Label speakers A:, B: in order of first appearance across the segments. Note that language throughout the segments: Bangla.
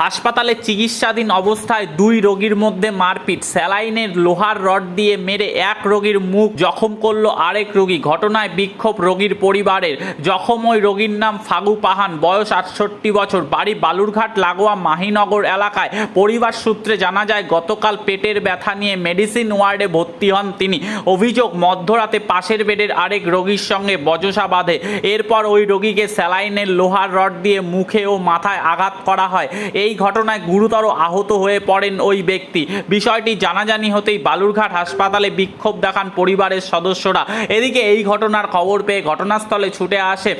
A: হাসপাতালে চিকিৎসাধীন অবস্থায় দুই রোগীর মধ্যে মারপিট। স্যালাইনের লোহার রড দিয়ে মেরে এক রোগীর মুখ জখম করল আরেক রোগী। ঘটনায় বিক্ষোভ রোগীর পরিবারের। জখম ওই রোগীর নাম ফাগু পাহান। বয়স আটষট্টি বছর। বাড়ি বালুরঘাট, লাগোয়া, মাহিনগর এলাকায়। পরিবার সূত্রে জানা যায়, গতকাল পেটের ব্যথা নিয়ে মেডিসিন ওয়ার্ডে ভর্তি হন তিনি। অভিযোগ, মধ্যরাতে পাশের বেডের আরেক রোগীর সঙ্গে বচসা বাঁধে। এরপর ওই রোগীকে স্যালাইনের লোহার রড দিয়ে মুখে ও মাথায় আঘাত করা হয়। এই ঘটনায় গুরুতর আহত হয়ে পড়েন ওই ব্যক্তি। বিষয়টি জানাজানি হতেই বালুরঘাট হাসপাতালে বিক্ষোভ দেখান পরিবারের সদস্যরা। এদিকে এই ঘটনার খবর পেয়ে ঘটনাস্থলে ছুটে আসে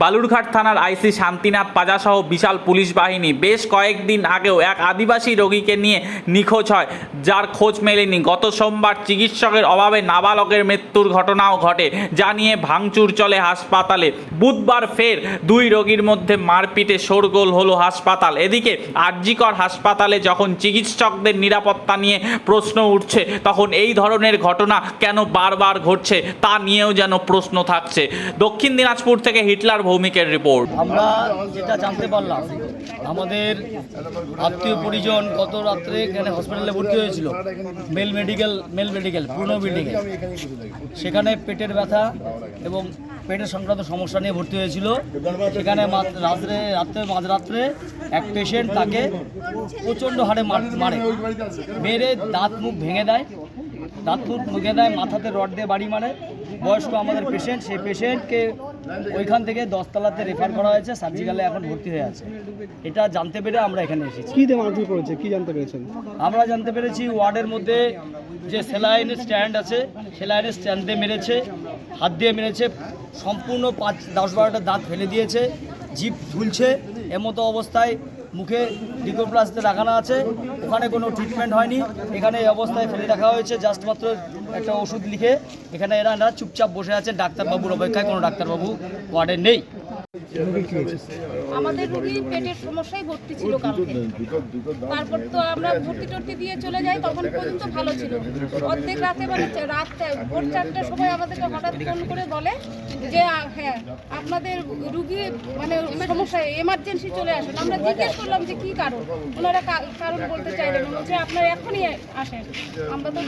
A: বালুরঘাট থানার আইসি শান্তিনাথ পাজাসহ বিশাল পুলিশ বাহিনী। বেশ কয়েকদিন আগেও এক আদিবাসী রোগীকে নিয়ে নিখোঁজ হয়, যার খোঁজ মেলেনি। গত সোমবার চিকিৎসকের অভাবে নাবালকের মৃত্যুর ঘটনাও ঘটে, যা নিয়ে ভাঙচুর চলে হাসপাতালে। বুধবার ফের দুই রোগীর মধ্যে মারপিটে শোরগোল হলো হাসপাতাল। এদিকে আরজিকর হাসপাতালে যখন চিকিৎসকদের নিরাপত্তা নিয়ে প্রশ্ন উঠছে, তখন এই ধরনের ঘটনা কেন বারবার ঘটছে তা নিয়েও যেন প্রশ্ন থাকছে। দক্ষিণ দিনাজপুর থেকে হিটলার ভৌমিকের রিপোর্ট।
B: আমরা যেটা জানতে পারলাম, আমাদের আত্মীয় পরিজন গত রাত্রে এখানে হসপিটালে ভর্তি হয়েছিল, মেল মেডিকেল মেল মেডিকেল পুরনো বিল্ডিংয়ে সেখানে পেটের ব্যথা এবং পেটের সংক্রান্ত সমস্যা নিয়ে ভর্তি হয়েছিল। সেখানে রাত্রে রাত্রে মাঝরাত্রে এক পেশেন্ট তাকে প্রচণ্ড হারে মারে। মেরে দাঁত মুখ ভেঙে দেয়। দাঁত মুখ ভেঙে দেয় মাথাতে রড দিয়ে বাড়ি মারে। বয়স্ক আমাদের পেশেন্ট সেই পেশেন্টকে ওইখান থেকে দশতলাতে রেফার করা হয়েছে সার্জিক্যালে এখন ভর্তি হয়ে আছে। এটা জানতে পেরে আমরা এখানে এসেছি।
C: কি মারধর করেছে? কি জানতে পেরেছেন?
B: আমরা জানতে পেরেছি ওয়ার্ডের মধ্যে যে সেলাইনের স্ট্যান্ড আছে সেলাইনের স্ট্যান্ড মেরেছে। হাত দিয়ে মেরেছে, সম্পূর্ণ পাঁচ, দশ বারোটা দাঁত ফেলে দিয়েছে জিপ ঝুলছে, এমতো অবস্থায় মুখে ডিকোপ্লাসতে লাগানো আছে, ওখানে কোনো ট্রিটমেন্ট হয়নি, এখানে এই অবস্থায় ফেলে রাখা হয়েছে জাস্ট মাত্র একটা ওষুধ লিখে, এখানে এরা এরা চুপচাপ বসে আছে, ডাক্তারবাবুর অপেক্ষায় কোনো ডাক্তারবাবু ওয়ার্ডে নেই।
D: আমাদের রুগী পেটের সমস্যায় ভর্তি ছিল কালকে। তারপর তো আমরা ভর্তি টর্তি দিয়ে চলে যাই তখন পর্যন্ত ভালো ছিল। অর্ধেক রাতে মানে রাত ভোর চারটার সময় আমাদেরকে হঠাৎ ফোন করে বলে যে হ্যাঁ আপনাদের রুগী মানে সমস্যা এমার্জেন্সি চলে আসেন। আমরা জিজ্ঞেস করলাম যে কি কারণ? ওনারা কারণ বলতে চাইলেন না। বলছে আপনারা এখনই আসেন। আমরা তো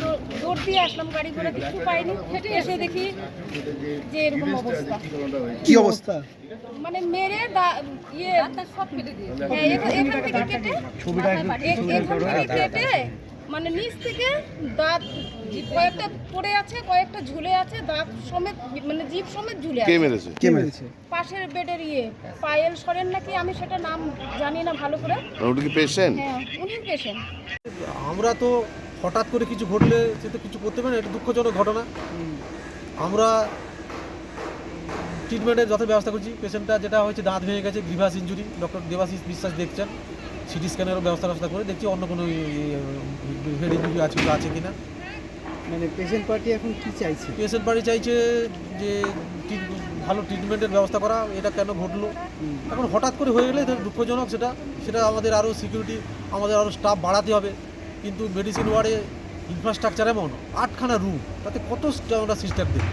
D: দৌড় দিয়ে আসলাম গাড়ি ঘোড়া কিছু পাইনি। এসে দেখি যে এরকম অবস্থা।
C: কি অবস্থা?
D: মানে মেরে দা- ইয়ে সব কেটে দিয়ে এখান থেকে কেটে এখান থেকে কেটে মানে নিচ থেকে দাঁত কয়েকটা পড়ে আছে কয়েকটা ঝুলে আছে দাঁত সমেত মানে জিভ সমেত ঝুলে
E: কে
D: আছে।
E: মেরেছে?
C: কে মেরেছে?
D: পাশের বেডের ইয়ে পায়েল সরেন নাকি আমি সেটা নাম জানি না ভালো করে।
E: ওটা কি পেশেন্ট
D: হ্যাঁ উনি পেশেন্ট
F: আমরা তো হঠাৎ করে কিছু ঘটলে সে তো কিছু করতে পারে না এটা দুঃখজনক ঘটনা। আমরা ট্রিটমেন্টের যত ব্যবস্থা করছি। পেশেন্টটা যেটা হয়েছে দাঁত ভেঙে গেছে গ্রিভাস ইঞ্জুরি ডক্টর দেবাশিস বিশ্বাস দেখছেন। সিটি স্ক্যানেরও ব্যবস্থা ব্যবস্থা করে দেখছি অন্য কোনো হেড ইঞ্জুরি আছে আছে কিনা।
C: মানে পেশেন্ট পার্টি এখন কি চাইছে?
F: পেশেন্ট পার্টি চাইছে যে ভালো ট্রিটমেন্টের ব্যবস্থা করা এটা কেন ঘটলো? এখন হঠাৎ করে হয়ে গেলে দুঃখজনক সেটা। সেটা আমাদের আরও সিকিউরিটি আমাদের আরও স্টাফ বাড়াতে হবে। কিন্তু মেডিসিন ওয়ার্ডে ইনফ্রাস্ট্রাকচার এমন আটখানা রুম তাতে কত আমরা সিস্টেম দিই